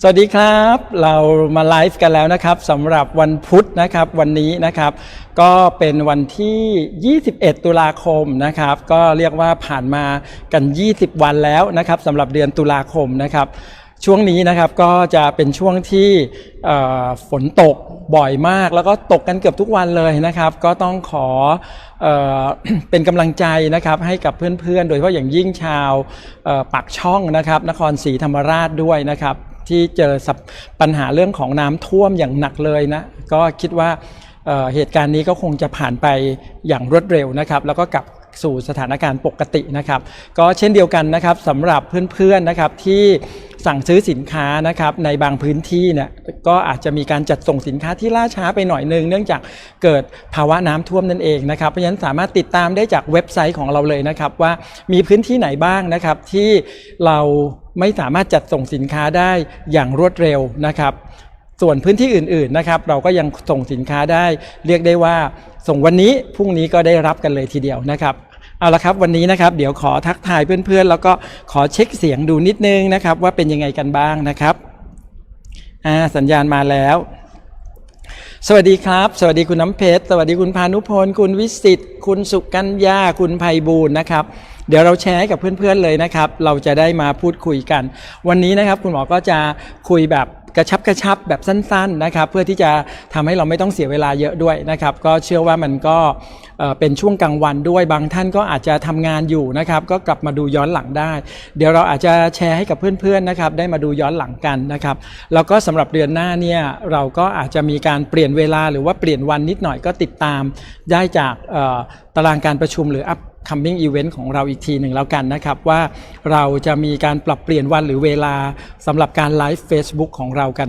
สวัสดีครับ เรามาไลฟ์กันแล้วนะครับสำหรับวันพุธนะครับวันนี้นะครับ ก็เป็นวันที่ 21 ตุลาคมนะครับ ก็เรียกว่าผ่านมากัน 20 วันแล้วนะครับสำหรับเดือนตุลาคมนะครับ ช่วงนี้นะครับก็จะเป็นช่วงที่ฝนตกบ่อยมาก แล้วก็ตกกันเกือบทุกวันเลยนะครับ ก็ต้องขอเอเป็นกำลังใจนะครับให้กับเพื่อนๆ โดยเฉพาะอย่างยิ่งชาวปากช่องนะครับ นครศรีธรรมราชด้วยนะครับ ที่เจอปัญหาเรื่องของน้ำท่วมอย่างหนักเลยนะ ก็คิดว่าเหตุการณ์นี้ก็คงจะผ่านไปอย่างรวดเร็วนะครับ แล้วก็กลับ สู่สถานการณ์ปกตินะครับ ก็เช่นเดียวกันนะครับสำหรับเพื่อนๆนะครับที่สั่งซื้อสินค้านะครับในบางพื้นที่เนี่ยก็อาจจะมีการจัดส่งสินค้าที่ล่าช้าไปหน่อยนึง เนื่องจากเกิดภาวะน้ำท่วมนั่นเองนะครับ เพราะฉะนั้นสามารถติดตามได้จากเว็บไซต์ของเราเลยนะครับ ว่ามีพื้นที่ไหนบ้างนะครับที่เราไม่สามารถจัดส่งสินค้าได้อย่างรวดเร็วนะครับ ส่วนพื้นที่อื่นๆนะครับ เราก็ยังส่งสินค้าได้ เรียกได้ว่าส่งวันนี้พรุ่งนี้ก็ได้รับกันเลยทีเดียวนะครับ เอาละครับวันนี้นะครับเดี๋ยวขอทักทายเพื่อนๆ แล้วก็ขอเช็คเสียงดูนิดนึงนะครับ ว่าเป็นยังไงกันบ้างนะครับอ่าสัญญาณมาแล้ว สวัสดีครับ สวัสดีคุณน้ำเพชรสวัสดีคุณพานุพล คุณวิสิตคุณสุกัญญาคุณไพบูลย์นะครับเดี๋ยวเราแชร์ให้กับเพื่อนๆเลยนะครับ เราจะได้มาพูดคุยกัน วันนี้นะครับคุณหมอก็จะคุยแบบ กระชับกระชับแบบสั้นๆนะครับเพื่อที่จะทำให้เราไม่ต้องเสียเวลาเยอะด้วยนะครับก็เชื่อว่ามันก็เป็นช่วงกลางวันด้วยบางท่านก็อาจจะทำงานอยู่นะครับก็กลับมาดูย้อนหลังได้ เดี๋ยวเราอาจจะแชร์ให้กับเพื่อนๆนะครับได้มาดูย้อนหลังกันนะครับแล้วก็สำหรับเดือนหน้าเนี่ยเราก็อาจจะมีการเปลี่ยนเวลาหรือว่าเปลี่ยนวันนิดหน่อยก็ติดตามได้จากตารางการประชุมหรือ upcoming event ของเราอีกทีหนึ่งแล้วกันนะครับว่าเราจะมีการปรับเปลี่ยนวันหรือเวลาสำหรับการไลฟ์ Facebook ของเรากัน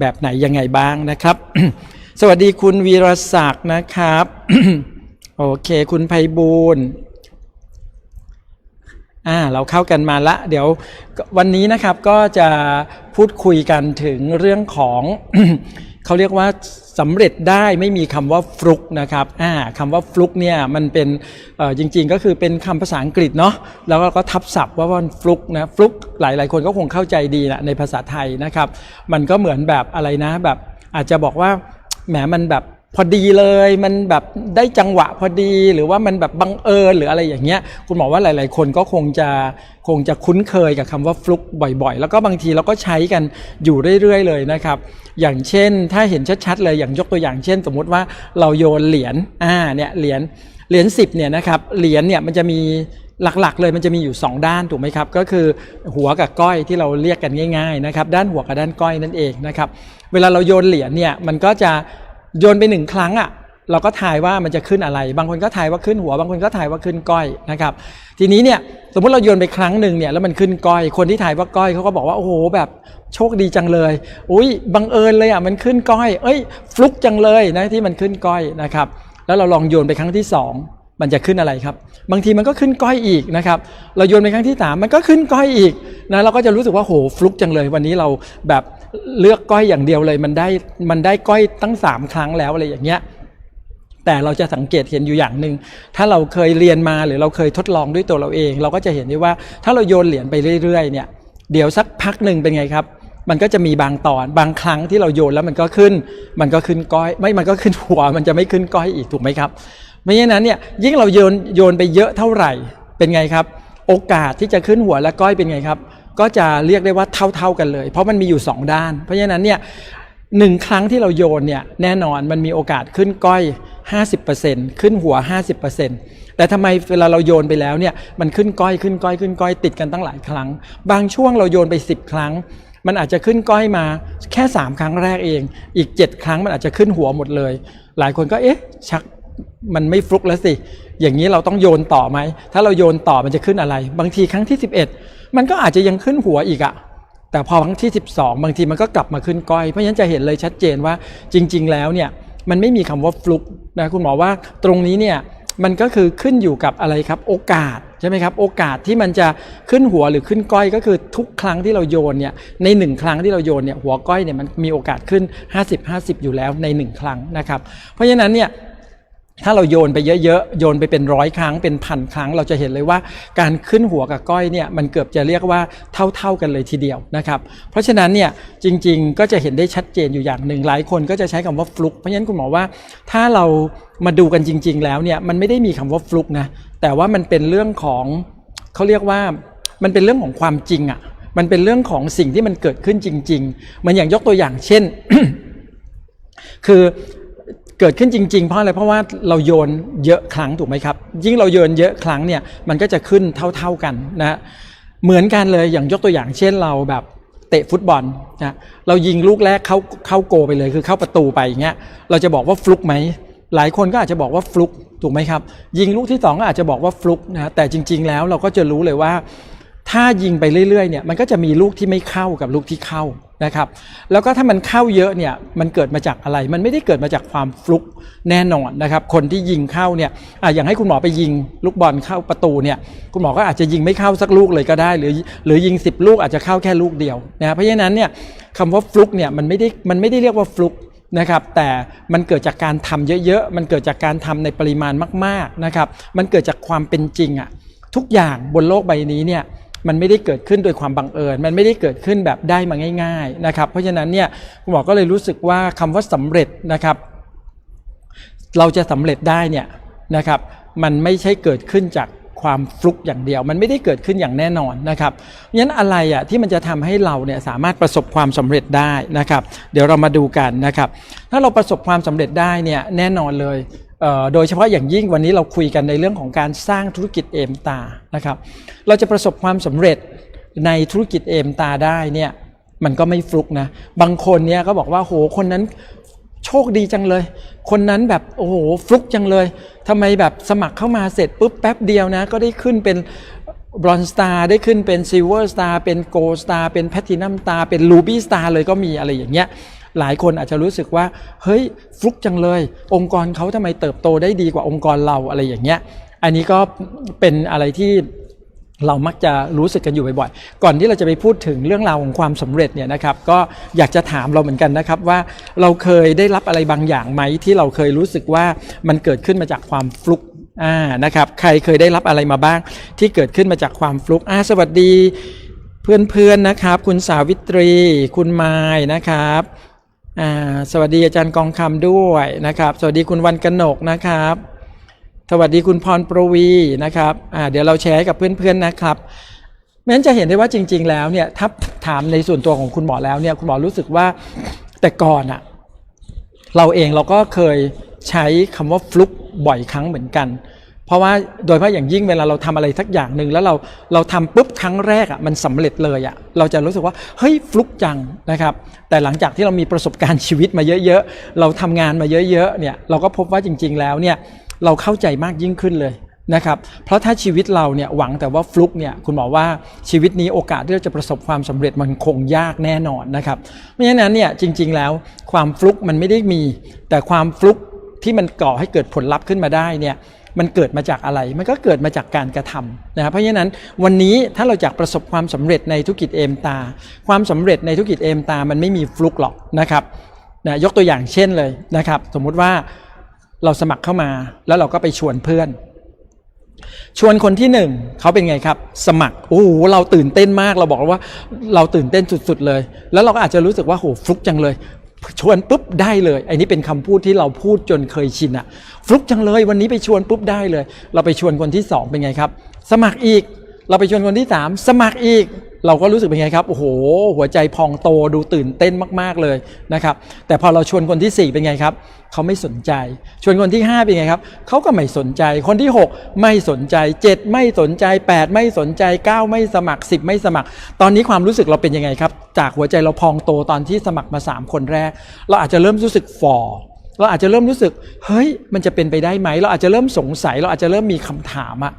แบบไหนยังไงบ้างนะครับ สวัสดีคุณวีรศักดิ์นะครับ โอเค คุณไพบูลอ่าเราเข้ากันมาละ เดี๋ยววันนี้นะครับก็จะพูดคุยกันถึงเรื่องของเขาเรียกว่า สำเร็จได้ไม่มีคำว่าฟลุกนะครับอ่าคำว่าฟลุกเนี่ยมันเป็นจริงๆก็คือเป็นคำภาษาอังกฤษเนาะแล้วก็ทับศัพท์ว่ามันฟลุกนะฟลุกหลายๆ คนก็คงเข้าใจดีนะในภาษาไทยนะครับ มันก็เหมือนแบบอะไรนะแบบอาจจะบอกว่าแหมมันแบบ พอดีเลยมันแบบได้จังหวะพอดีหรือว่ามันแบบบังเอิญหรืออะไรอย่างเงี้ย คุณหมอว่าหลาย ๆ คนก็คงจะคงจะคุ้นเคยกับคำว่าฟลุกบ่อย ๆ แล้วก็บางทีเราก็ใช้กันอยู่เรื่อย ๆ เลยนะครับ อย่างเช่นถ้าเห็นชัด ๆ เลยอย่างยกตัวอย่างเช่น สมมุติว่าเราโยนเหรียญอ่าเนี่ยเหรียญเหรียญสิบเนี่ยนะครับเหรียญเนี่ยมันจะมีหลักๆ เลยมันจะมีอยู่ 2 ด้านถูกไหมครับ ก็คือหัวกับก้อยที่เราเรียกกันง่าย ๆ นะครับ ด้านหัวกับด้านก้อยนั่นเองนะครับ เวลาเราโยนเหรียญเนี่ยมันก็จะ โยนไปหนึ่งครั้งอะ่ะเราก็ทายว่ามันจะขึ้นอะไร บางคนก็ทายว่าขึ้นหัว บางคนก็ทายว่าขึ้นก้อยนะครับ ทีนี้เนี่ยสมมติเราโยนไปครั้งหนึ่งเนี่ยแล้วมันขึ้นก้อย คนที่ทายว่าก้อยเขาก็บอกว่าโอ้โหแบบโชคดีจังเลย อุ้ยบังเอิญเลยอะมันขึ้นก้อย เอ้ยฟลุกจังเลยนะที่มันขึ้นก้อยนะครับ แล้วเราลองโยนไปครั้งที่สองมันจะขึ้นอะไรครับ บางทีมันก็ขึ้นก้อยอีกนะครับ เราโยนไปครั้งที่สามมันก็ขึ้นก้อยอีกนะเราก็จะรู้สึกว่าโหฟลุกจังเลย วันนี้เราแบบ เลือกก้อยอย่างเดียวเลย มันได้มันได้ก้อยตั้งสามครั้งแล้วอะไรอย่างเงี้ยแต่เราจะสังเกตเห็นอยู่อย่างหนึ่งถ้าเราเคยเรียนมาหรือเราเคยทดลองด้วยตัวเราเอง เราก็จะเห็นได้ว่าถ้าเราโยนเหรียญไปเรื่อยๆเนี่ยเดี๋ยวสักพักหนึ่งเป็นไงครับ มันก็จะมีบางตอนบางครั้งที่เราโยนแล้วมันก็ขึ้น มันก็ขึ้นก้อย ไม่มันก็ขึ้นหัว มันจะไม่ขึ้นก้อยอีกถูกไหมครับไม่ฉะนั้นเนี่ยยิ่งเราโยนโยนไปเยอะเท่าไหร่เป็นไงครับ โอกาสที่จะขึ้นหัวและก้อยเป็นไงครับ ก็จะเรียกได้ว่าเท่าๆกันเลย เพราะมันมีอยู่ 2 ด้าน เพราะฉะนั้นเนี่ยหนึ่งครั้งที่เราโยนเนี่ยแน่นอนมันมีโอกาสขึ้นก้อย 50%ขึ้นหัว 50%แต่ทำไมเวลาเราโยนไปแล้วเนี่ยมันขึ้นก้อยขึ้นก้อยขึ้นก้อยติดกันตั้งหลายครั้ง บางช่วงเราโยนไป 10 ครั้ง มันอาจจะขึ้นก้อยมาแค่ 3 ครั้งแรกเอง อีก 7 ครั้งมันอาจจะขึ้นหัวหมดเลย หลายคนก็เอ๊ะชักมันไม่ฟลุกแล้วสิ อย่างนี้เราต้องโยนต่อไหม ถ้าเราโยนต่อมันจะขึ้นอะไร บางทีครั้งที่ 11 มันก็อาจจะยังขึ้นหัวอีกอะแต่พอครั้งที่ 12 บางทีมันก็กลับมาขึ้นก้อย เพราะฉะนั้นจะเห็นเลยชัดเจนว่าจริง ๆ แล้วเนี่ยมันไม่มีคำว่าฟลุกนะคุณหมอว่าตรงนี้เนี่ยมันก็คือขึ้นอยู่กับอะไรครับโอกาสใช่ไหมครับโอกาสที่มันจะขึ้นหัวหรือขึ้นก้อยก็คือทุกครั้งที่เราโยนเนี่ยในหนึ่งครั้งที่เราโยนเนี่ยหัวก้อยเนี่ยมันมีโอกาสขึ้น 50-50 อยู่แล้วในหนึ่งครั้งนะครับเพราะฉะนั้นเนี่ย ถ้าเราโยนไปเยอะๆ โยนไปเป็นร้อยครั้งเป็นพันครั้ง เราจะเห็นเลยว่าการขึ้นหัวกับก้อยเนี่ยมันเกือบจะเรียกว่าเท่าๆกันเลยทีเดียวนะครับเพราะฉะนั้นเนี่ยจริงๆก็จะเห็นได้ชัดเจนอยู่อย่างหนึ่งหลายคนก็จะใช้คำว่าฟลุกเพราะฉะนั้นคุณหมอว่าถ้าเรามาดูกันจริง ๆ แล้วเนี่ยมันไม่ได้มีคำว่าฟลุกนะแต่ว่ามันเป็นเรื่องของเขาเรียกว่ามันเป็นเรื่องของความจริงอะ่ะมันเป็นเรื่องของสิ่งที่มันเกิดขึ้นจริง ๆ มันอย่างยกตัวอย่างเช่น คือ เกิดขึ้นจริง ๆ เพราะอะไรเพราะว่าเราโยนเยอะครั้งถูกไหมครับ ยิ่งเราโยนเยอะครั้งเนี่ยมันก็จะขึ้นเท่า ๆกันนะเหมือนกันเลยอย่างยกตัวอย่างเช่นเราแบบเตะฟุตบอลนะเรายิงลูกแรกเข้าเข้าโกไปเลยคือเข้าประตูไปอย่างเงี้ยเราจะบอกว่าฟลุกไหมหลายคนก็อาจจะบอกว่าฟลุกถูกไหมครับ ยิงลูกที่สองก็อาจจะบอกว่าฟลุกนะแต่จริง ๆ แล้วเราก็จะรู้เลยว่า ถ้ายิงไปเรื่อยๆเนี่ยมันก็จะมีลูกที่ไม่เข้ากับลูกที่เข้านะครับ แล้วก็ถ้ามันเข้าเยอะเนี่ยมันเกิดมาจากอะไร มันไม่ได้เกิดมาจากความฟลุกแน่นอนนะครับ คนที่ยิงเข้าเนี่ยออย่างให้คุณหมอไปยิงลูกบอลเข้าประตูเนี่ยคุณหมอก็อาจจะยิงไม่เข้าสักลูกเลยก็ได้ หรือหรือยิง 10 ลูกอาจจะเข้าแค่ลูกเดียวนะเพราะฉะนั้นเนี่ยคำว่าฟลุกเนี่ยมันไม่ได้มันไม่ได้เรียกว่าฟลุกนะครับแต่มันเกิดจากการทำเยอะๆ มันเกิดจากการทำในปริมาณมากๆนะครับ มันเกิดจากความเป็นจริงอะทุกอย่างบนโลกใบนี้เนี่ย มันไม่ได้เกิดขึ้นโดยความบังเอิญ มันไม่ได้เกิดขึ้นแบบได้มาง่าย ๆนะครับ เพราะฉะนั้นเนี่ยคุณหมอก็เลยรู้สึกว่าคำว่าสำเร็จนะครับ เราจะสำเร็จได้เนี่ยนะครับ มันไม่ใช่เกิดขึ้นจากความฟลุกอย่างเดียว มันไม่ได้เกิดขึ้นอย่างแน่นอนนะครับเพราะฉะนั้นอะไรอะที่มันจะทำให้เราเนี่ยสามารถประสบความสำเร็จได้นะครับ เดี๋ยวเรามาดูกันนะครับ ถ้าเราประสบความสำเร็จได้เนี่ยแน่นอนเลย โดยเฉพาะอย่างยิ่งวันนี้เราคุยกันในเรื่องของการสร้างธุรกิจเอมตานะครับ เราจะประสบความสำเร็จในธุรกิจเอมตาได้เนี่ยมันก็ไม่ฟลุกนะ บางคนเนี่ยก็บอกว่าโหคนนั้นโชคดีจังเลย คนนั้นแบบโอ้โหฟลุกจังเลยทำไมแบบสมัครเข้ามาเสร็จปุ๊บแป๊บเดียวนะ ก็ได้ขึ้นเป็นบรอนสตาร์ได้ขึ้นเป็นซิลเวอร์สตาร์เป็นโกลสตาร์เป็นแพทินัมสตาร์เป็นลูบี้สตาร์เลยก็มีอะไรอย่างเงี้ย หลายคนอาจจะรู้สึกว่า เฮ้ยฟลุกจังเลย องค์กรเขาทำไมเติบโตได้ดีกว่าองค์กรเราอะไรอย่างเงี้ย อันนี้ก็เป็นอะไรที่เรามักจะรู้สึกกันอยู่บ่อยๆ ก่อนที่เราจะไปพูดถึงเรื่องราวของความสำเร็จเนี่ยนะครับ ก็อยากจะถามเราเหมือนกันนะครับว่าเราเคยได้รับอะไรบางอย่างไหมที่เราเคยรู้สึกว่ามันเกิดขึ้นมาจากความฟลุกอ่านะครับ ใครเคยได้รับอะไรมาบ้าง ที่เกิดขึ้นมาจากความฟลุกอ่าสวัสดีเพื่อนๆนะครับ คุณสาวิตรี คุณไมายนะครับ สวัสดีอาจารย์กองคำด้วยนะครับ สวัสดีคุณวันกนกนะครับ สวัสดีคุณพรประวีนะครับเดี๋ยวเราแชร์ให้กับเพื่อนๆนะครับเพราะฉะนั้นจะเห็นได้ว่าจริง ๆ แล้วเนี่ยถ้าถามในส่วนตัวของคุณหมอแล้วเนี่ยคุณหมอรู้สึกว่าแต่ก่อนอะเราเองเราก็เคยใช้คำว่าฟลุกบ่อยครั้งเหมือนกัน เพราะว่าโดยเฉพาะอย่างยิ่งเวลาเราทำอะไรสักอย่างหนึ่งแล้วเราเราทำปุ๊บครั้งแรกอะมันสำเร็จเลยอะเราจะรู้สึกว่าเฮ้ยฟลุกจังนะครับ แต่หลังจากที่เรามีประสบการณ์ชีวิตมาเยอะๆ เราทำงานมาเยอะๆเนี่ยเราก็พบว่าจริง ๆ แล้วเนี่ยเราเข้าใจมากยิ่งขึ้นเลยนะครับเพราะถ้าชีวิตเราเนี่ยหวังแต่ว่าฟลุกเนี่ยคุณหมอว่าชีวิตนี้โอกาสที่เราจะประสบความสำเร็จมันคงยากแน่นอนนะครับเพราะฉะนั้นเนี่ยจริง ๆ แล้วความฟลุกมันไม่ได้มี แต่ความฟลุกที่มันก่อให้เกิดผลลัพธ์ขึ้นมาได้เนี่ย มันเกิดมาจากอะไร มันก็เกิดมาจากการกระทำนะครับเพราะฉะนั้นวันนี้ถ้าเราอยากประสบความสำเร็จในธุรกิจเอมตา ความสำเร็จในธุรกิจเอมตา มันไม่มีฟลุกหรอกนะครับนะยกตัวอย่างเช่นเลยนะครับ สมมุติว่าเราสมัครเข้ามาแล้วเราก็ไปชวนเพื่อน ชวนคนที่หนึ่งเขาเป็นไงครับ สมัครโอ้โหเราตื่นเต้นมากเราบอกว่าเราตื่นเต้นสุด ๆ เลย แล้วเราก็อาจจะรู้สึกว่าโหฟลุกจังเลย ชวนปุ๊บได้เลย อันนี้เป็นคำพูดที่เราพูดจนเคยชินอะฟลุกจังเลยวันนี้ไปชวนปุ๊บได้เลย เราไปชวนคนที่สองเป็นไงครับ สมัครอีก เราไปชวนคนที่สามสมัครอีก เราก็รู้สึกเป็นไงครับ โอ้โห หัวใจพองโตดูตื่นเต้นมาก ๆ เลยนะครับ แต่พอเราชวนคนที่สี่เป็นไงครับ เขาไม่สนใจ ชวนคนที่ห้าเป็นไงครับ เขาก็ไม่สนใจ คนที่หกไม่สนใจเจ็ดไม่สนใจแปดไม่สนใจเก้าไม่สมัครสิบไม่สมัคร ตอนนี้ความรู้สึกเราเป็นยังไงครับ จากหัวใจเราพองโตตอนที่สมัครมาสามคนแรก เราอาจจะเริ่มรู้สึกฝ่อเราอาจจะเริ่มรู้สึก เฮ้ย มันจะเป็นไปได้ไหม เราอาจจะเริ่มสงสัย เราอาจจะเริ่มมีคำถามอะ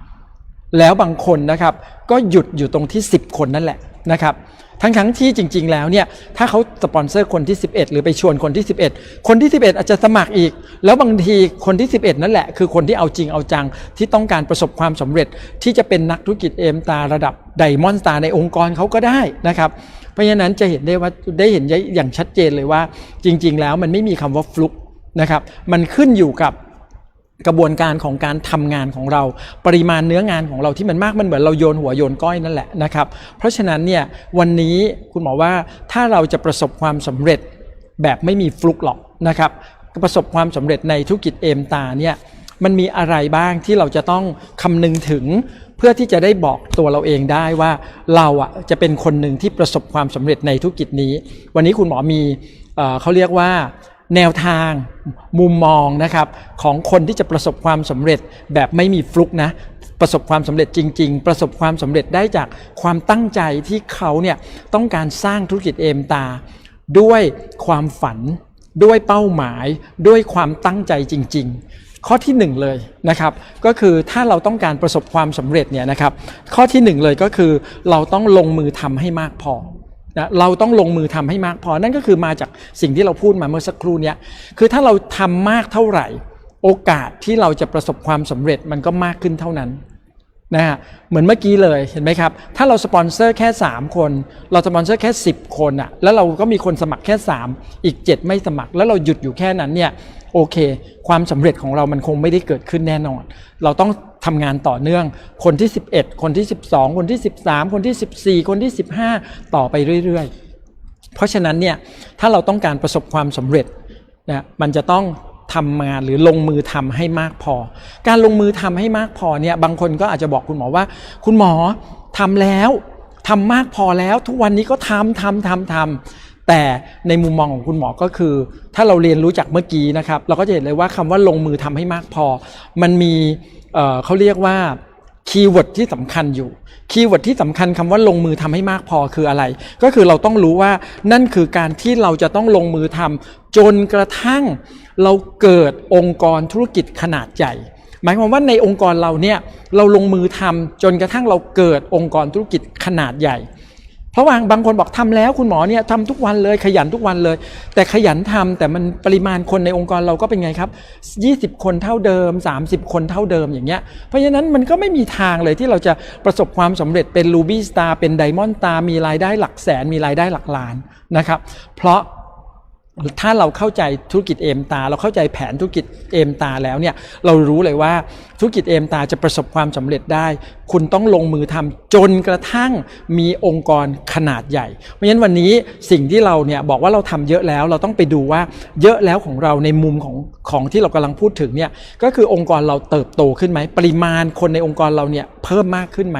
แล้วบางคนนะครับก็หยุดอยู่ตรงที่ 10 คนนั่นแหละนะครับทั้งทั้งๆที่จริง ๆ แล้วเนี่ยถ้าเขาสปอนเซอร์คนที่ 11 หรือไปชวนคนที่ 11 คนที่ 11 อาจจะสมัครอีก แล้วบางทีคนที่ 11 นั่นแหละ คือคนที่เอาจริงเอาจัง ที่ต้องการประสบความสำเร็จ ที่จะเป็นนักธุรกิจเอมตาระดับไดมอนด์สตาร์ในองค์กรเขาก็ได้นะครับเพราะฉะนั้นจะเห็นได้ว่าได้เห็นอย่างชัดเจนเลยว่าจริง ๆ แล้วมันไม่มีคำว่าฟลุกนะครับมันขึ้นอยู่กับ กระบวนการของการทำงานของเรา ปริมาณเนื้องานของเราที่มันมากมันเหมือนเราโยนหัวโยนก้อยนั่นแหละนะครับ เพราะฉะนั้นเนี่ยวันนี้คุณหมอว่าถ้าเราจะประสบความสำเร็จแบบไม่มีฟลุกหรอกนะครับประสบความสำเร็จในธุรกิจเอมตาเนี่ยมันมีอะไรบ้างที่เราจะต้องคำนึงถึง เพื่อที่จะได้บอกตัวเราเองได้ว่าเราอะจะเป็นคนหนึ่งที่ประสบความสำเร็จในธุรกิจนี้ วันนี้คุณหมอมีเอเขาเรียกว่า แนวทางมุมมองนะครับของคนที่จะประสบความสำเร็จแบบไม่มีฟลุกนะประสบความสำเร็จจริง ๆ ประสบความสำเร็จได้จากความตั้งใจที่เขาเนี่ยต้องการสร้างธุรกิจเอมตา ด้วยความฝัน ด้วยเป้าหมาย ด้วยความตั้งใจจริง ๆ ข้อที่หนึ่งเลยนะครับก็คือถ้าเราต้องการประสบความสำเร็จเนี่ยนะครับข้อที่หนึ่งเลยก็คือเราต้องลงมือทำให้มากพอ นะเราต้องลงมือทำให้มากพอ นั่นก็คือมาจากสิ่งที่เราพูดมาเมื่อสักครู่เนี้ยคือถ้าเราทำมากเท่าไหร่ โอกาสที่เราจะประสบความสำเร็จมันก็มากขึ้นเท่านั้นนะฮะเหมือนเมื่อกี้เลยเห็นไหมครับ ถ้าเราสปอนเซอร์แค่ 3 คน เราสปอนเซอร์แค่ 10 คนอะแล้วเราก็มีคนสมัครแค่ 3 อีก 7 ไม่สมัคร แล้วเราหยุดอยู่แค่นั้นเนี่ย โอเค ความสำเร็จของเรามันคงไม่ได้เกิดขึ้นแน่นอน เราต้องทำงานต่อเนื่อง คนที่ 11 คนที่ 12 คนที่ 13 คนที่ 14 คนที่ 15 ต่อไปเรื่อยๆ เพราะฉะนั้นเนี่ยถ้าเราต้องการประสบความสำเร็จนะมันจะต้องทำงานหรือลงมือทำให้มากพอ การลงมือทำให้มากพอเนี่ยบางคนก็อาจจะบอกคุณหมอว่า คุณหมอทำแล้วทำมากพอแล้วทุกวันนี้ก็ทำทำทำทำ แต่ในมุมมองของคุณหมอก็คือ ถ้าเราเรียนรู้จากเมื่อกี้นะครับ เราก็จะเห็นเลยว่าคำว่าลงมือทำให้มากพอ มันมีเเขาเรียกว่าคีย์เวิร์ดที่สำคัญอยู่ คีย์เวิร์ดที่สำคัญคำว่าลงมือทำให้มากพอคืออะไร ก็คือเราต้องรู้ว่านั่นคือการที่เราจะต้องลงมือทำจนกระทั่งเราเกิดองค์กรธุรกิจขนาดใหญ่หมายความว่าในองค์กรเราเนี่ยเราลงมือทำจนกระทั่งเราเกิดองค์กรธุรกิจขนาดใหญ่ เพราะว่าบางคนบอกทำแล้วคุณหมอเนี่ยทำทุกวันเลยขยันทุกวันเลย แต่ขยันทำแต่มันปริมาณคนในองค์กรเราก็เป็นไงครับ 20 คนเท่าเดิม 30 คนเท่าเดิมอย่างเงี้ยเพราะฉะนั้นมันก็ไม่มีทางเลยที่เราจะประสบความสำเร็จเป็น Ruby Star เป็น Diamond Star มีรายได้หลักแสนมีรายได้หลักล้านนะครับ เพราะถ้าเราเข้าใจธุรกิจเอมตา เราเข้าใจแผนธุรกิจเอมตาแล้วเนี่ยเรารู้เลยว่า ธุรกิจเอมตาจะประสบความสำเร็จได้ คุณต้องลงมือทำจนกระทั่งมีองค์กรขนาดใหญ่ เพราะฉะนั้นวันนี้สิ่งที่เราเนี่ยบอกว่าเราทำเยอะแล้วเราต้องไปดูว่าเยอะแล้วของเราในมุมของของที่เรากำลังพูดถึงเนี่ยก็คือองค์กรเราเติบโตขึ้นไหมปริมาณคนในองค์กรเราเนี่ยเพิ่มมากขึ้นไหม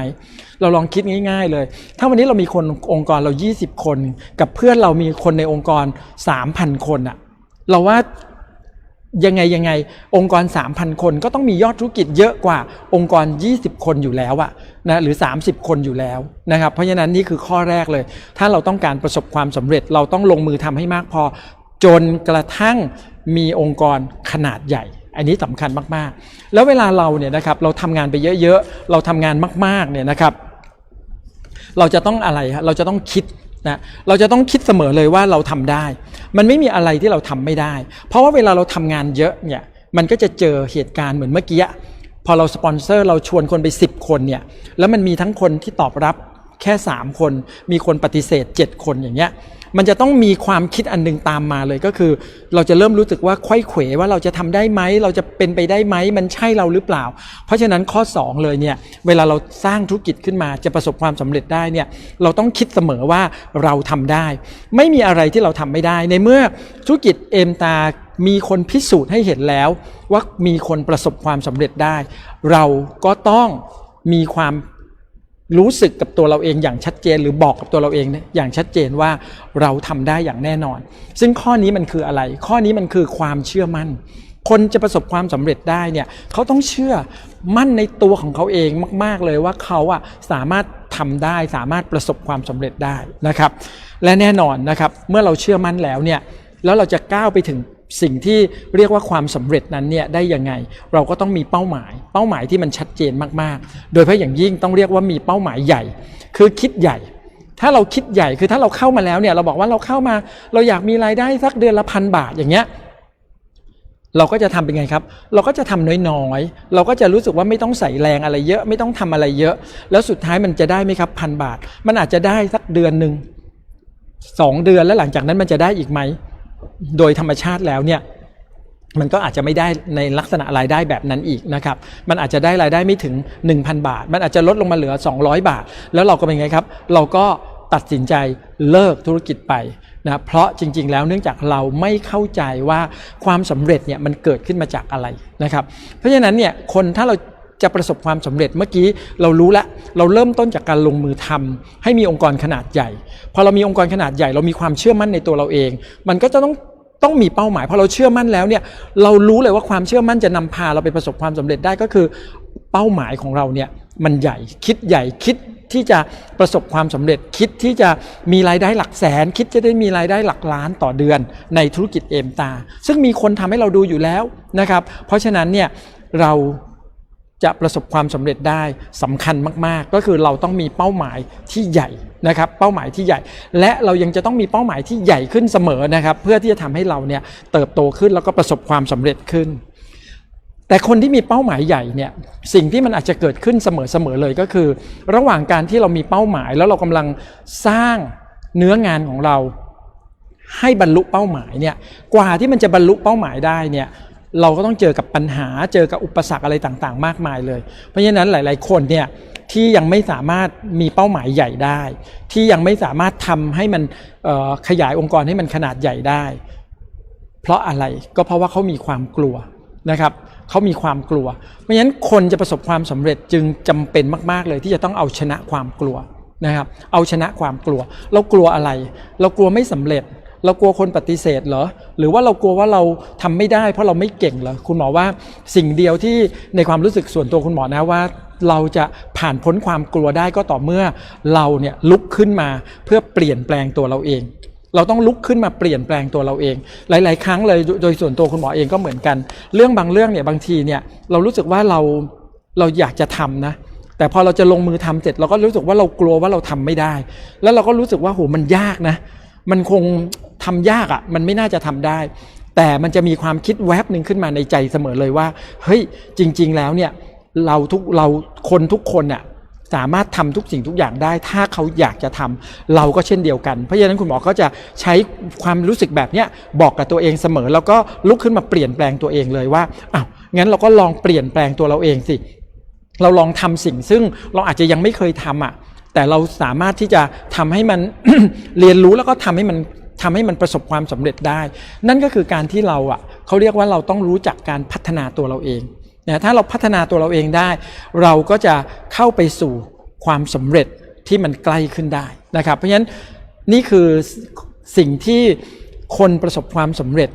เราลองคิดง่าย ๆ เลย ถ้าวันนี้เรามีคนองค์กรเรา 20 คน กับเพื่อนเรามีคนในองค์กร 3,000 คนอะเราว่า ยังไงยังไง องค์กร 3,000 คนก็ต้องมียอดธุรกิจเยอะกว่าองค์กร 20 คนอยู่แล้วอะนะหรือ 30 คนอยู่แล้วนะครับ เพราะฉะนั้นนี่คือข้อแรกเลย ถ้าเราต้องการประสบความสำเร็จเราต้องลงมือทำให้มากพอ จนกระทั่งมีองค์กรขนาดใหญ่ อันนี้สำคัญมากๆ แล้วเวลาเราเนี่ยนะครับเราทำงานไปเยอะๆ เราทำงานมากๆเนี่ยนะครับ เราจะต้องอะไรฮะเราจะต้องคิดนะเราจะต้องคิดเสมอเลยว่าเราทำได้ มันไม่มีอะไรที่เราทำไม่ได้ เพราะว่าเวลาเราทำงานเยอะเนี่ยมันก็จะเจอเหตุการณ์เหมือนเมื่อกี้พอเราสปอนเซอร์เราชวนคนไป 10 คนเนี่ยแล้วมันมีทั้งคนที่ตอบรับ แค่ 3 คน มีคนปฏิเสธ 7 คนอย่างเงี้ยมันจะต้องมีความคิดอันหนึงตามมาเลยก็คือ เราจะเริ่มรู้สึกว่าไขว้เขวว่าเราจะทำได้ไหมเราจะเป็นไปได้ไหมมันใช่เราหรือเปล่า เพราะฉะนั้นข้อ 2 เลยเนี่ยเวลาเราสร้างธุรกิจขึ้นมาจะประสบความสำเร็จได้เนี่ยเราต้องคิดเสมอว่าเราทำได้ ไม่มีอะไรที่เราทำไม่ได้ ในเมื่อธุรกิจเอมตามีคนพิสูจน์ให้เห็นแล้ว ว่ามีคนประสบความสำเร็จได้ เราก็ต้องมีความ รู้สึกกับตัวเราเองอย่างชัดเจน หรือบอกกับตัวเราเองเนี่ยอย่างชัดเจนว่าเราทำได้อย่างแน่นอน ซึ่งข้อนี้มันคืออะไร ข้อนี้มันคือความเชื่อมั่น คนจะประสบความสำเร็จได้เนี่ยเขาต้องเชื่อมั่นในตัวของเขาเองมาก ๆ เลยว่าเขาอะสามารถทำได้สามารถประสบความสำเร็จได้นะครับ และแน่นอนนะครับเมื่อเราเชื่อมั่นแล้วเนี่ยแล้วเราจะก้าวไปถึง สิ่งที่เรียกว่าความสำเร็จนั้นเนี่ยได้ยังไง เราก็ต้องมีเป้าหมาย เป้าหมายที่มันชัดเจนมากๆ โดยเฉพาะอย่างยิ่งต้องเรียกว่ามีเป้าหมายใหญ่ คือคิดใหญ่ ถ้าเราคิดใหญ่คือถ้าเราเข้ามาแล้วเนี่ยเราบอกว่าเราเข้ามา เราอยากมีรายได้สักเดือนละพันบาทอย่างเงี้ยเราก็จะทำเป็นไงครับ เราก็จะทำน้อยๆ เราก็จะรู้สึกว่าไม่ต้องใส่แรงอะไรเยอะ ไม่ต้องทำอะไรเยอะ แล้วสุดท้ายมันจะได้ไหมครับพันบาท มันอาจจะได้สักเดือนหนึ่งสองเดือนแล้วหลังจากนั้นมันจะได้อีกไหม โดยธรรมชาติแล้วเนี่ยมันก็อาจจะไม่ได้ในลักษณะรายได้แบบนั้นอีกนะครับ มันอาจจะได้รายได้ไม่ถึง 1,000 บาท มันอาจจะลดลงมาเหลือ 200 บาท แล้วเราก็เป็นไงครับ เราก็ตัดสินใจเลิกธุรกิจไปนะเพราะจริง ๆ แล้วเนื่องจากเราไม่เข้าใจว่าความสำเร็จเนี่ยมันเกิดขึ้นมาจากอะไรนะครับ เพราะฉะนั้นเนี่ยคนถ้าเรา จะประสบความสำเร็จเมื่อกี้เรารู้แล้วเราเริ่มต้นจากการลงมือทำให้มีองค์กรขนาดใหญ่ พอเรามีองค์กรขนาดใหญ่ เรามีความเชื่อมั่นในตัวเราเอง มันก็จะต้องต้องมีเป้าหมายพอเราเชื่อมั่นแล้วเนี่ยเรารู้เลยว่าความเชื่อมั่นจะนำพาเราไปประสบความสำเร็จได้ก็คือ เป้าหมายของเราเนี่ยมันใหญ่คิดใหญ่คิดที่จะประสบความสำเร็จคิดที่จะมีรายได้หลักแสน คิดจะได้มีรายได้หลักล้านต่อเดือนในธุรกิจเอมตา ซึ่งมีคนทำให้เราดูอยู่แล้วนะครับ เพราะฉะนั้นเนี่ยเรา จะประสบความสำเร็จได้สำคัญมากๆ ก็คือเราต้องมีเป้าหมายที่ใหญ่นะครับเป้าหมายที่ใหญ่ และเรายังจะต้องมีเป้าหมายที่ใหญ่ขึ้นเสมอนะครับ เพื่อที่จะทำให้เราเนี่ยเติบโตขึ้นแล้วก็ประสบความสำเร็จขึ้น แต่คนที่มีเป้าหมายใหญ่เนี่ยสิ่งที่มันอาจจะเกิดขึ้นเสมอๆเลยก็คือ ระหว่างการที่เรามีเป้าหมาย แล้วเรากำลังสร้างเนื้องานของเราให้บรรลุเป้าหมายเนี่ยกว่าที่มันจะบรรลุเป้าหมายได้เนี่ย เราก็ต้องเจอกับปัญหาเจอกับอุปสรรคอะไรต่างๆ มากมายเลย เพราะฉะนั้นหลาย ๆ คนเนี่ยที่ยังไม่สามารถมีเป้าหมายใหญ่ได้ ที่ยังไม่สามารถทำให้มันขยายองค์กรให้มันขนาดใหญ่ได้ เพราะอะไรก็เพราะว่าเขามีความกลัวนะครับเขามีความกลัว เพราะฉะนั้นคนจะประสบความสำเร็จจึงจำเป็นมาก ๆ เลยที่จะต้องเอาชนะความกลัวนะครับ เอาชนะความกลัว เรากลัวอะไร เรากลัวไม่สำเร็จ เรากลัวคนปฏิเสธเหรอ หรือว่าเรากลัวว่าเราทำไม่ได้เพราะเราไม่เก่งเหรอ คุณหมอว่าสิ่งเดียวที่ในความรู้สึกส่วนตัวคุณหมอนะว่าเราจะผ่านพ้นความกลัวได้ก็ต่อเมื่อเราเนี่ยลุกขึ้นมาเพื่อเปลี่ยนแปลงตัวเราเอง เราต้องลุกขึ้นมาเปลี่ยนแปลงตัวเราเอง หลาย ๆ ครั้งเลยโดยส่วนตัวคุณหมอเองก็เหมือนกัน เรื่องบางเรื่องเนี่ยบางทีเนี่ยเรารู้สึกว่าเราเราอยากจะทำนะแต่พอเราจะลงมือทำเสร็จเราก็รู้สึกว่าเรากลัวว่าเราทำไม่ได้ แล้วเราก็รู้สึกว่าโหมันยากนะ มันคงทำยากอะ่ะ มันไม่น่าจะทำได้ แต่มันจะมีความคิดแวบหนึ่งขึ้นมาในใจเสมอเลยว่า เฮ้ย จริง ๆ แล้วเนี่ย เราทุกเราคนทุกคนน่ะสามารถทำทุกสิ่งทุกอย่างได้ ถ้าเขาอยากจะทำเราก็เช่นเดียวกัน เพราะฉะนั้นคุณหมอก็จะใช้ความรู้สึกแบบเนี้ยบอกกับตัวเองเสมอ แล้วก็ลุกขึ้นมาเปลี่ยนแปลงตัวเองเลยว่าอ้าวงั้นเราก็ลองเปลี่ยนแปลงตัวเราเองสิเราลองทำสิ่งซึ่งเราอาจจะยังไม่เคยทำอะ แต่เราสามารถที่จะทำให้มันเรียนรู้แล้วก็ทำให้มันทำให้มันประสบความสำเร็จได้ นั่นก็คือการที่เราอะเขาเรียกว่าเราต้องรู้จักการพัฒนาตัวเราเองนะถ้าเราพัฒนาตัวเราเองได้ เราก็จะเข้าไปสู่ความสำเร็จที่มันใกล้ขึ้นได้นะครับ เพราะฉะนั้นนี่คือสิ่งที่คนประสบความสำเร็จ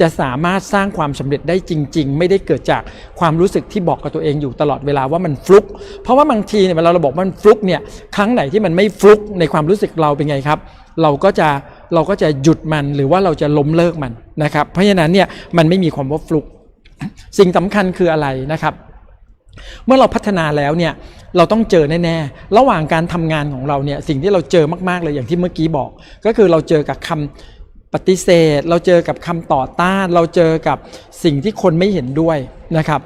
จะสามารถสร้างความสำเร็จได้จริง ๆ ไม่ได้เกิดจากความรู้สึกที่บอกกับตัวเองอยู่ตลอดเวลาว่ามันฟลุก เพราะว่าบางทีเนี่ยเวลาเราบอกมันฟลุกเนี่ยครั้งไหนที่มันไม่ฟลุกในความรู้สึกเราเป็นไงครับ เราก็จะเราก็จะหยุดมันหรือว่าเราจะล้มเลิกมันนะครับ เพราะฉะนั้นเนี่ยมันไม่มีความว่าฟลุก สิ่งสำคัญคืออะไรนะครับเมื่อเราพัฒนาแล้วเนี่ยเราต้องเจอแน่ๆ ระหว่างการทำงานของเราเนี่ยสิ่งที่เราเจอมากๆเลยอย่างที่เมื่อกี้บอก ก็คือเราเจอกับคำ ปฏิเสธ เราเจอกับคำต่อต้าน เราเจอกับสิ่งที่คนไม่เห็นด้วยนะครับ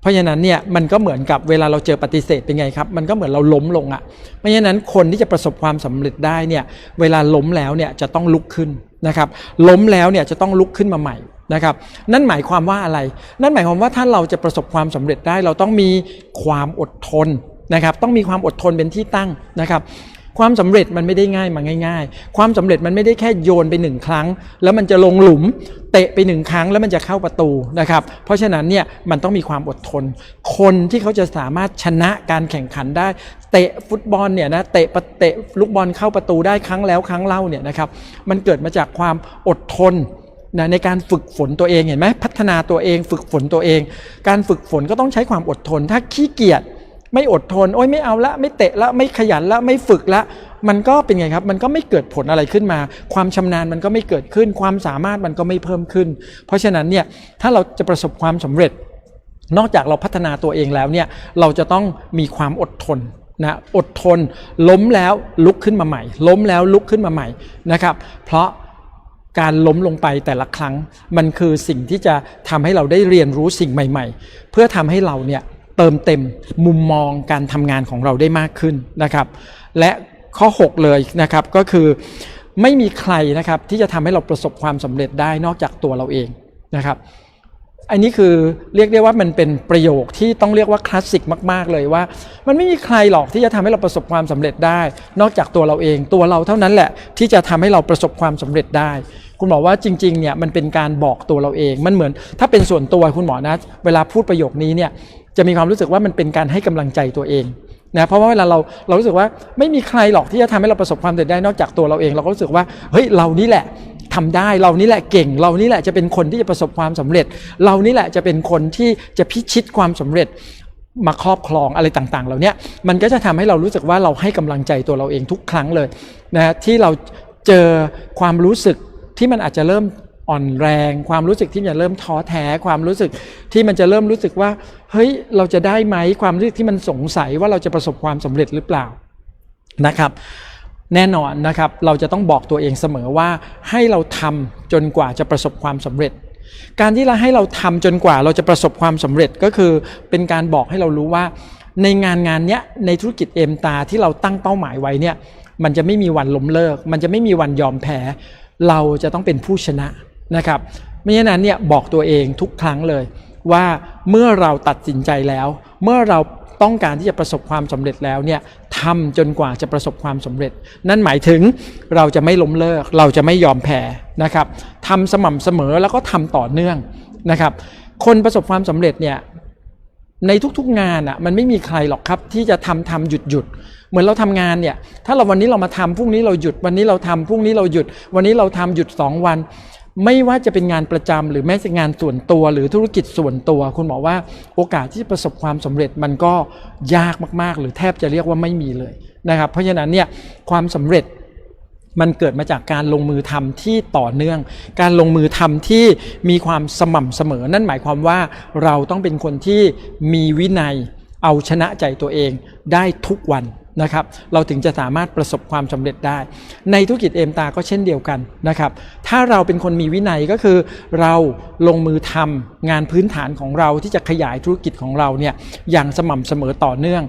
เพราะฉะนั้นเนี่ยมันก็เหมือนกับเวลาเราเจอปฏิเสธเป็นไงครับ มันก็เหมือนเราล้มลงอะ่ะเพราะฉะนั้นคนที่จะประสบความสำเร็จได้เนี่ยเวลาล้มแล้วเนี่ยจะต้องลุกขึ้นนะครับ ล้มแล้วเนี่ยจะต้องลุกขึ้นมาใหม่นะครับนั่นหมายความว่าอะไร นั่นหมายความว่าถ้าเราจะประสบความสำเร็จได้ เราต้องมีความอดทนนะครับ ต้องมีความอดทนเป็นที่ตั้งนะครับ ความสำเร็จมันไม่ได้ง่ายมาง่าย ๆ ความสำเร็จมันไม่ได้แค่โยนไปหนึ่งครั้ง แล้วมันจะลงหลุม เตะไปหนึ่งครั้งแล้วมันจะเข้าประตูนะครับ เพราะฉะนั้นเนี่ยมันต้องมีความอดทน คนที่เขาจะสามารถชนะการแข่งขันได้ เตะฟุตบอลเนี่ยนะเตะประเตะลูกบอลเข้าประตูได้ครั้งแล้วครั้งเล่าเนี่ยนะครับมันเกิดมาจากความอดทนนะในการฝึกฝนตัวเองเห็นไหมพัฒนาตัวเอง ฝึกฝนตัวเอง การฝึกฝนก็ต้องใช้ความอดทน ถ้าขี้เกียจ ไม่อดทน โอ้ยไม่เอาละไม่เตะละไม่ขยันละไม่ฝึกละ มันก็เป็นไงครับ มันก็ไม่เกิดผลอะไรขึ้นมา ความชำนาญมันก็ไม่เกิดขึ้น ความสามารถมันก็ไม่เพิ่มขึ้น เพราะฉะนั้นเนี่ยถ้าเราจะประสบความสำเร็จ นอกจากเราพัฒนาตัวเองแล้วเนี่ยเราจะต้องมีความอดทนนะอดทนล้มแล้วลุกขึ้นมาใหม่ ล้มแล้วลุกขึ้นมาใหม่นะครับ เพราะการล้มลงไปแต่ละครั้ง มันคือสิ่งที่จะทำให้เราได้เรียนรู้สิ่งใหม่ ๆ เพื่อทำให้เราเนี่ย เติมเต็มมุมมองการทำงานของเราได้มากขึ้นนะครับ และข้อ 6 เลยนะครับก็คือไม่มีใครนะครับที่จะทำให้เราประสบความสำเร็จได้นอกจากตัวเราเองนะครับอันนี้คือเรียกได้ว่ามันเป็นประโยคที่ต้องเรียกว่าคลาสสิกมากๆ เลยว่า มันไม่มีใครหรอกที่จะทำให้เราประสบความสำเร็จได้ นอกจากตัวเราเองตัวเราเท่านั้นแหละ ที่จะทำให้เราประสบความสำเร็จได้ คุณหมอว่าจริงๆเนี่ยมันเป็นการบอกตัวเราเองมันเหมือน ถ้าเป็นส่วนตัวคุณหมอนะ เวลาพูดประโยคนี้เนี่ย จะมีความรู้สึกว่ามันเป็นการให้กำลังใจตัวเองนะเพราะว่าเวลาเราเรารู้สึกว่าไม่มีใครหรอกที่จะทำให้เราประสบความสำเร็จได้นอกจากตัวเราเอง เราก็รู้สึกว่าเฮ้ยเรานี่แหละทำได้เรานี่แหละเก่ง เรานี่แหละจะเป็นคนที่จะประสบความสำเร็จ เรานี่แหละจะเป็นคนที่จะพิชิตความสำเร็จมาครอบครองอะไรต่างๆเหล่านี้มันก็จะทำให้เรารู้สึกว่าเราให้กำลังใจตัวเราเองทุกครั้งเลยนะที่เราเจอความรู้สึกที่มันอาจจะเริ่ม อ่อนแรง ความรู้สึกที่จะเริ่มท้อแท้ความรู้สึกที่มันจะเริ่มรู้สึกว่า เฮ้ยเราจะได้ไหมความรู้สึกที่มันสงสัยว่าเราจะประสบความสำเร็จหรือเปล่านะครับ แน่นอนนะครับเราจะต้องบอกตัวเองเสมอว่าให้เราทำจนกว่าจะประสบความสำเร็จ การที่เราให้เราทำจนกว่าเราจะประสบความสำเร็จก็คือเป็นการบอกให้เรารู้ว่า ในงานงานเนี้ยในธุรกิจเอ็มตาที่เราตั้งเป้าหมายไว้เนี่ยมันจะไม่มีวันล้มเลิก มันจะไม่มีวันยอมแพ้ เราจะต้องเป็นผู้ชนะ นะครับไม่ฉะนั้นเนี่ยบอกตัวเองทุกครั้งเลย ว่าเมื่อเราตัดสินใจแล้ว เมื่อเราต้องการที่จะประสบความสำเร็จแล้วเนี่ยทำจนกว่าจะประสบความสำเร็จ นั่นหมายถึงเราจะไม่ล้มเลิก เราจะไม่ยอมแพ้นะครับทำสม่ำเสมอแล้วก็ทำต่อเนื่องนะครับ คนประสบความสำเร็จเนี่ยในทุกๆงานอะมันไม่มีใครหรอกครับที่จะทำทำหยุดหยุดเหมือนเราทำงานเนี่ยถ้าเราวันนี้เรามาทำพรุ่งนี้เราหยุดวันนี้เราทำพรุ่งนี้เราหยุด วันนี้เราทำหยุด 2 วัน ไม่ว่าจะเป็นงานประจำหรือแม้แต่งานส่วนตัวหรือธุรกิจส่วนตัว คุณหมอว่าโอกาสที่จะประสบความสำเร็จมันก็ยากมากๆ หรือแทบจะเรียกว่าไม่มีเลยนะครับ เพราะฉะนั้นเนี่ยความสำเร็จมันเกิดมาจากการลงมือทำที่ต่อเนื่อง การลงมือทำที่มีความสม่ำเสมอ นั่นหมายความว่าเราต้องเป็นคนที่มีวินัยเอาชนะใจตัวเองได้ทุกวัน นะครับเราถึงจะสามารถประสบความสำเร็จได้ ในธุรกิจเอมตาก็เช่นเดียวกันนะครับถ้าเราเป็นคนมีวินัยก็คือ เราลงมือทำงานพื้นฐานของเราที่จะขยายธุรกิจของเราเนี่ยอย่างสม่ำเสมอต่อเนื่อง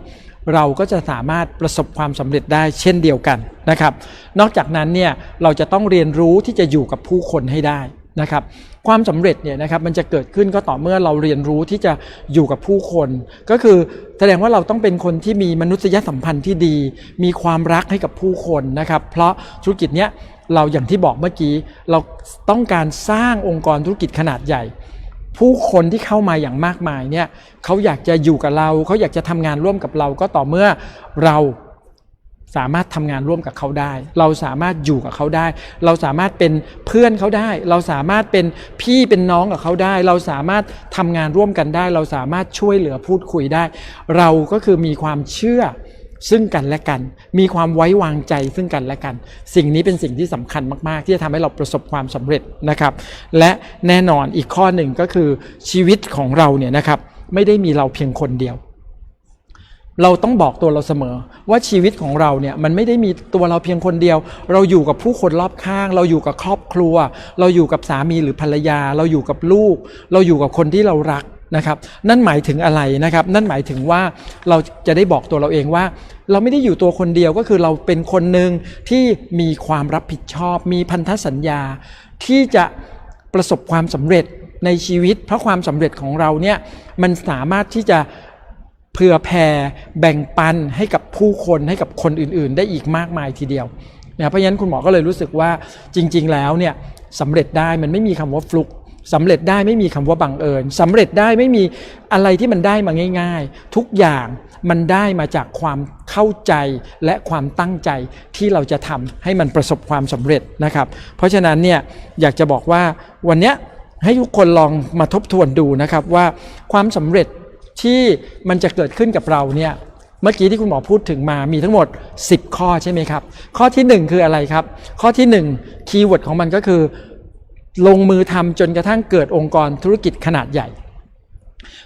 เราก็จะสามารถประสบความสำเร็จได้เช่นเดียวกันนะครับนอกจากนั้นเนี่ยเราจะต้องเรียนรู้ที่จะอยู่กับผู้คนให้ได้นะครับ ความสำเร็จเนี่ยนะครับมันจะเกิดขึ้นก็ต่อเมื่อเราเรียนรู้ที่จะอยู่กับผู้คน ก็คือแสดงว่าเราต้องเป็นคนที่มีมนุษยสัมพันธ์ที่ดี มีความรักให้กับผู้คนนะครับ เพราะธุรกิจเนี้ยเราอย่างที่บอกเมื่อกี้ เราต้องการสร้างองค์กรธุรกิจขนาดใหญ่ ผู้คนที่เข้ามาอย่างมากมายเนี่ยเขาอยากจะอยู่กับเรา เขาอยากจะทำงานร่วมกับเราก็ต่อเมื่อเรา สามารถทำงานร่วมกับเขาได้ เราสามารถอยู่กับเขาได้ เราสามารถเป็นเพื่อนเขาได้ เราสามารถเป็นพี่เป็นน้องกับเขาได้ เราสามารถทำงานร่วมกันได้ เราสามารถช่วยเหลือพูดคุยได้ เราก็คือมีความเชื่อซึ่งกันและกัน มีความไว้วางใจซึ่งกันและกัน สิ่งนี้เป็นสิ่งที่สำคัญมาก ๆ ที่จะทำให้เราประสบความสำเร็จนะครับ และแน่นอนอีกข้อหนึ่งก็คือชีวิตของเราเนี่ยนะครับไม่ได้มีเราเพียงคนเดียว เราต้องบอกตัวเราเสมอ ว่าชีวิตของเราเนี่ยมันไม่ได้มีตัวเราเพียงคนเดียว เราอยู่กับผู้คนรอบข้าง เราอยู่กับครอบครัว เราอยู่กับสามีหรือภรรยา เราอยู่กับลูก เราอยู่กับคนที่เรารักนะครับ นั่นหมายถึงอะไรนะครับ นั่นหมายถึงว่าเราจะได้บอกตัวเราเองว่า เราไม่ได้อยู่ตัวคนเดียวก็คือเราเป็นคนหนึ่งที่มีความรับผิดชอบ มีพันธสัญญา ที่จะประสบความสำเร็จในชีวิต เพราะความสำเร็จของเราเนี่ยมันสามารถที่จะ เผื่อแผ่แบ่งปันให้กับผู้คนให้กับคนอื่นๆ ได้อีกมากมายทีเดียวนะเพราะฉะนั้นคุณหมอก็เลยรู้สึกว่าจริง ๆ แล้วเนี่ยสำเร็จได้มันไม่มีคำว่าฟลุกสำเร็จได้ไม่มีคำว่าบังเอิญสำเร็จได้ไม่มีอะไรที่มันได้มาง่าย ๆ ทุกอย่างมันได้มาจากความเข้าใจและความตั้งใจที่เราจะทำให้มันประสบความสำเร็จนะครับ เพราะฉะนั้นเนี่ยอยากจะบอกว่าวันเนี้ยให้ทุกคนลองมาทบทวนดูนะครับว่าความสำเร็จ ที่มันจะเกิดขึ้นกับเราเนี่ยเมื่อกี้ที่คุณหมอพูดถึงมามีทั้งหมด 10 ข้อใช่ไหมครับ ข้อที่ 1 คืออะไรครับ ข้อที่ 1 คีย์เวิร์ดของมันก็คือ ลงมือทำจนกระทั่งเกิดองค์กรธุรกิจขนาดใหญ่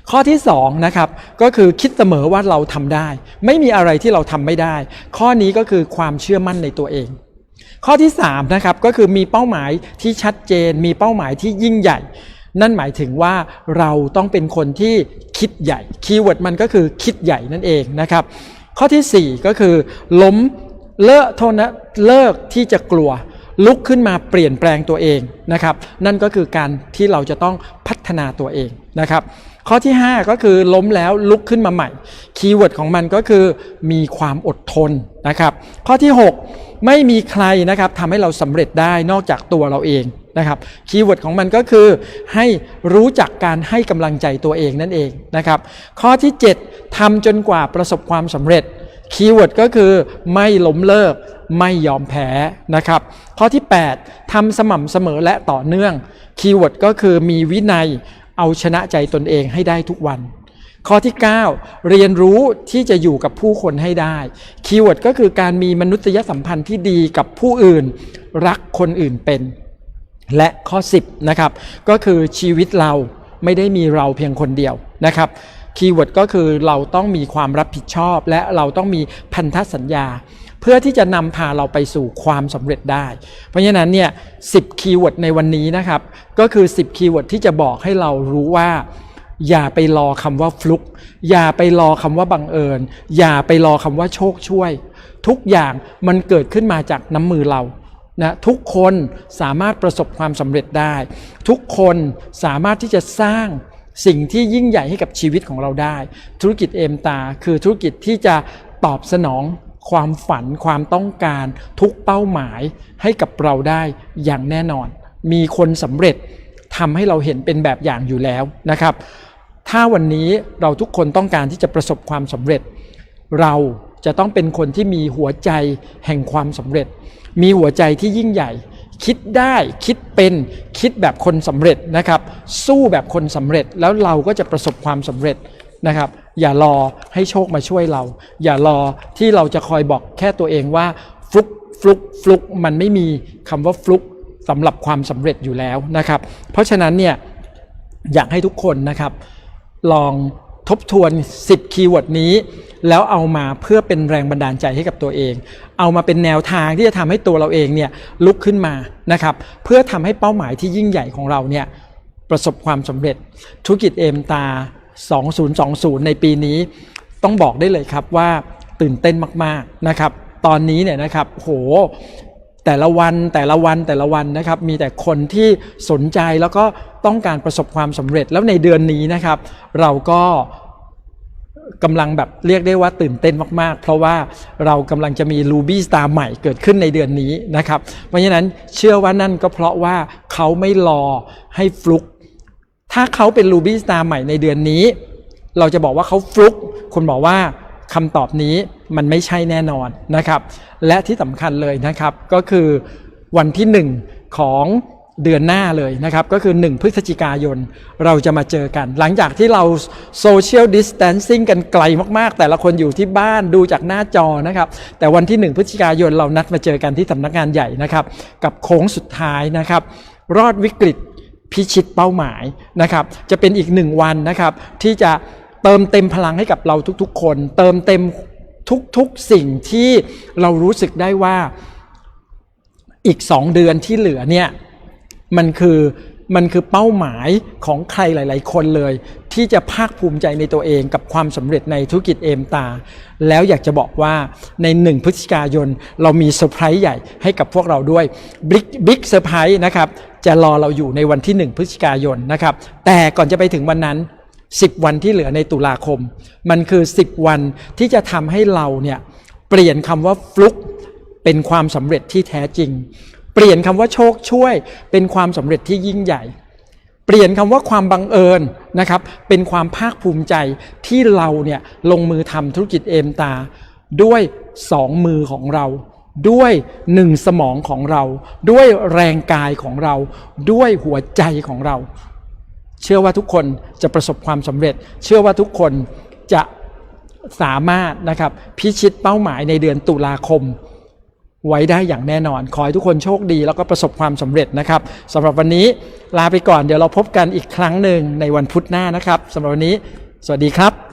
ข้อที่2นะครับก็คือคิดเสมอว่าเราทำได้ ไม่มีอะไรที่เราทำไม่ได้ ข้อนี้ก็คือความเชื่อมั่นในตัวเอง ข้อที่3นะครับก็คือมีเป้าหมายที่ชัดเจน มีเป้าหมายที่ยิ่งใหญ่ นั่นหมายถึงว่าเราต้องเป็นคนที่คิดใหญ่ คีย์เวิร์ดมันก็คือคิดใหญ่นั่นเองนะครับ ข้อทีสี่4 ก็คือ ล้มเลิกโทษนะเลิกที่จะกลัว ลุกขึ้นมาเปลี่ยนแปลงตัวเองนะครับ นั่นก็คือการที่เราจะต้องพัฒนาตัวเองนะครับ ข้อที่ 5 ก็คือล้มแล้วลุกขึ้นมาใหม่ คีย์เวิร์ดของมันก็คือมีความอดทนนะครับ ข้อที่ 6 ไม่มีใครนะครับทำให้เราสำเร็จได้นอกจากตัวเราเอง นะครับคีย์เวิร์ดของมันก็คือให้รู้จักการให้กำลังใจตัวเองนั่นเองนะครับข้อที่ 7ทำจนกว่าประสบความสำเร็จคีย์เวิร์ดก็คือไม่ล้มเลิกไม่ยอมแพ้นะครับ ข้อที่ 8ทำสม่ำเสมอและต่อเนื่องคีย์เวิร์ดก็คือมีวินัยเอาชนะใจตนเองให้ได้ทุกวัน ข้อที่ 9 เรียนรู้ที่จะอยู่กับผู้คนให้ได้คีย์เวิร์ดก็คือการมีมนุษยสัมพันธ์ที่ดีกับผู้อื่น รักคนอื่นเป็น และข้อ 10นะครับก็คือชีวิตเราไม่ได้มีเราเพียงคนเดียวนะครับคีย์เวิร์ดก็คือเราต้องมีความรับผิดชอบ และเราต้องมีพันธสัญญา เพื่อที่จะนำพาเราไปสู่ความสำเร็จได้ เพราะฉะนั้นเนี่ยสิคีย์เวิร์ดในวันนี้นะครับ ก็คือ 10 คีย์เวิร์ดที่จะบอกให้เรารู้ว่า อย่าไปรอคำว่าฟลุกอย่าไปรอคำว่าบังเอิญ อย่าไปรอคำว่าโชคช่วย ทุกอย่างมันเกิดขึ้นมาจากน้ำมือเรา นะทุกคนสามารถประสบความสำเร็จได้ ทุกคนสามารถที่จะสร้างสิ่งที่ยิ่งใหญ่ให้กับชีวิตของเราได้ ธุรกิจเอมตา คือธุรกิจที่จะตอบสนองความฝันความต้องการ ทุกเป้าหมายให้กับเราได้อย่างแน่นอน มีคนสำเร็จทำให้เราเห็นเป็นแบบอย่างอยู่แล้วนะครับ ถ้าวันนี้เราทุกคนต้องการที่จะประสบความสำเร็จ เราจะต้องเป็นคนที่มีหัวใจแห่งความสำเร็จ มีหัวใจที่ยิ่งใหญ่ คิดได้คิดเป็นคิดแบบคนสำเร็จนะครับ สู้แบบคนสำเร็จแล้วเราก็จะประสบความสำเร็จนะครับอย่ารอให้โชคมาช่วยเรา อย่ารอที่เราจะคอยบอกแค่ตัวเองว่าฟลุกฟลุกฟลุกมันไม่มีคำว่าฟลุกสำหรับความสำเร็จอยู่แล้วนะครับ เพราะฉะนั้นเนี่ยอยากให้ทุกคนนะครับ ลองทบทวน 10 คีย์เวิร์ดนี้ แล้วเอามาเพื่อเป็นแรงบันดาลใจให้กับตัวเอง เอามาเป็นแนวทางที่จะทำให้ตัวเราเองเนี่ยลุกขึ้นมานะครับเพื่อทำให้เป้าหมายที่ยิ่งใหญ่ของเราเนี่ยประสบความสำเร็จธุรกิจเอมตา 2020 ในปีนี้ ต้องบอกได้เลยครับว่าตื่นเต้นมากๆนะครับ ตอนนี้เนี่ยนะครับโหแต่ละวันแต่ละวันแต่ละวันนะครับมีแต่คนที่สนใจแล้วก็ต้องการประสบความสำเร็จแล้วในเดือนนี้นะครับ เราก็ กำลังแบบเรียกได้ว่าตื่นเต้นมาก ๆ เพราะว่าเรากำลังจะมี Ruby Star ใหม่เกิดขึ้นในเดือนนี้นะครับ เพราะฉะนั้นเชื่อว่านั่นก็เพราะว่าเขาไม่รอให้ฟลุก ถ้าเขาเป็น Ruby Star ใหม่ในเดือนนี้ เราจะบอกว่าเขาฟลุกคุณบอกว่าคำตอบนี้มันไม่ใช่แน่นอนนะครับ และที่สำคัญเลยนะครับก็คือวันที่ 1 ของ เดือนหน้าเลยนะครับ ก็คือ 1 พฤศจิกายนเราจะมาเจอกัน หลังจากที่เราโซเชียลดิส a ทนซิ่งกันไกลมาก ๆ แต่ละคนอยู่ที่บ้านดูจากหน้าจอนะครับ แต่วันที่ 1 พฤศจิกายนเรานัดมาเจอกันที่สำนักงานใหญ่นะครับ กับโค้งสุดท้ายนะครับ รอดวิกฤตพิชิตเป้าหมายนะครับ จะเป็นอีกหนึ่งวันนะครับ ที่จะเติมเต็มพลังให้กับเราทุกๆ คน เติมเต็มทุกๆสิ่งที่เรารู้สึกได้ว่าอีกสองเดือนที่เหลือเนี่ย มันคือมันคือเป้าหมายของใครหลาย ๆ คนเลย ที่จะภาคภูมิใจในตัวเองกับความสำเร็จในธุรกิจเอมตา แล้วอยากจะบอกว่าในหนึ่งพฤศจิกายน เรามีเซอร์ไพรส์ใหญ่ให้กับพวกเราด้วยบิ๊กบิ๊กเซอร์ไพรส์นะครับจะรอเราอยู่ในวันที่ 1 พฤศจิกายนนะครับแต่ก่อนจะไปถึงวันนั้น 10 วันที่เหลือในตุลาคม มันคือ 10 วันที่จะทำให้เราเนี่ยเปลี่ยนคำว่าฟลุกเป็นความสำเร็จที่แท้จริง เปลี่ยนคำว่าโชคช่วย เป็นความสำเร็จที่ยิ่งใหญ่ เปลี่ยนคำว่าความบังเอิญนะครับ เป็นความภาคภูมิใจที่เราเนี่ยลงมือทำธุรกิจเอมตา ด้วยสองมือของเรา ด้วยหนึ่งสมองของเรา ด้วยแรงกายของเรา ด้วยหัวใจของเรา เชื่อว่าทุกคนจะประสบความสำเร็จ เชื่อว่าทุกคนจะสามารถนะครับพิชิตเป้าหมายในเดือนตุลาคม ไว้ได้อย่างแน่นอน ขอให้ทุกคนโชคดีแล้วก็ประสบความสำเร็จนะครับสำหรับวันนี้ลาไปก่อนเดี๋ยวเราพบกันอีกครั้งหนึ่งในวันพุธหน้านะครับสำหรับวันนี้ สวัสดีครับ